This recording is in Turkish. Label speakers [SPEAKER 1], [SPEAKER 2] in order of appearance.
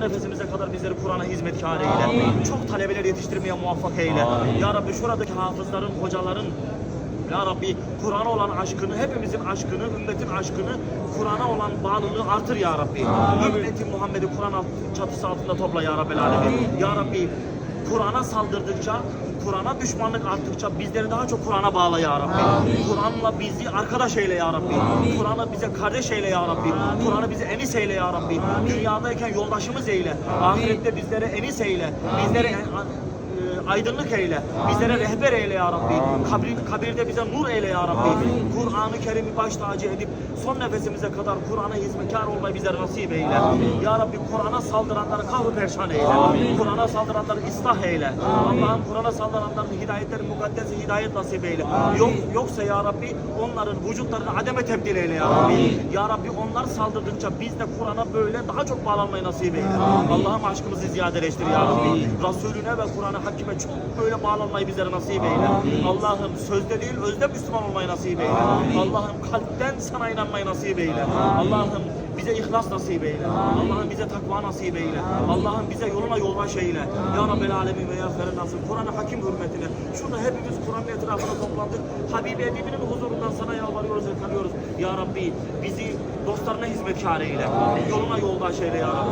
[SPEAKER 1] son nefesimize kadar bizleri Kur'an'a hizmetkar eyle. Çok talebeler yetiştirmeye muvaffak eyle. Ya Rabbi şuradaki hafızların, hocaların ya Rabbi Kur'an'a olan aşkını, hepimizin aşkını, ümmetin aşkını, Kur'an'a olan bağlılığı artır ya Rabbi. Ümmeti Muhammed'i Kur'an çatısı altında topla ya Rabbi. Ya Rabbi Kur'an'a saldırdıkça, Kur'an'a düşmanlık arttıkça bizleri daha çok Kur'an'a bağla ya Rabbi. Kur'an'la bizi arkadaş eyle ya Rabbi. Kur'an'la bize kardeş eyle ya Rabbi. Kur'an'ı bize enis eyle ya Rabbi. Dünyadayken yoldaşımız eyle. Ahirette bizlere enis eyle. Bizlere aydınlık eyle. Bizlere rehber eyle ya Rabbi. Kabir, kabirde bize nur eyle ya Rabbi. Kur'an-ı Kerim'i baş tacı edip son nefesimize kadar Kur'an'a hizmetkar olmayı bize nasip eyle. Ya Rabbi Kur'an'a saldıranları kahve perşan eyle. Kur'an'a saldıranları ıslah eyle. Allah'ım Kur'an'a saldıranların hidayetleri mukaddes hidayet nasip eyle. Yok, yoksa ya Rabbi onların vücutlarını ademe tebdil eyle ya Rabbi. Ya Rabbi onlar saldırdıkça biz de Kur'an'a böyle daha çok bağlanmayı nasip eyle. Allah'ım aşkımızı ziyadeleştir ya Rabbi. Resulüne ve Kur'an'a hakime çok böyle bağlanmayı bizlere nasip eyle. Allah'ım sözde değil özde Müslüman olmayı nasip eyle. Allah'ım kalpten sana inanmayı nasip eyle. Allah'ım bize ihlas nasip eyle. Allah'ım bize takva nasip eyle. Allah'ım bize yoluna yolbaş eyle. Ya Rabbel Alemin ve Ya Feren Nasıl. Kur'an-ı Hakim hürmetine. Şurada hepimiz Kur'an'ın etrafına toplandık. Habibi Edibinin huzurundan sana yalvarıyoruz ve. Ya Rabbi bizi dostlarına hizmetkar eyle. Yoluna yoldaş eyle ya Rabbi.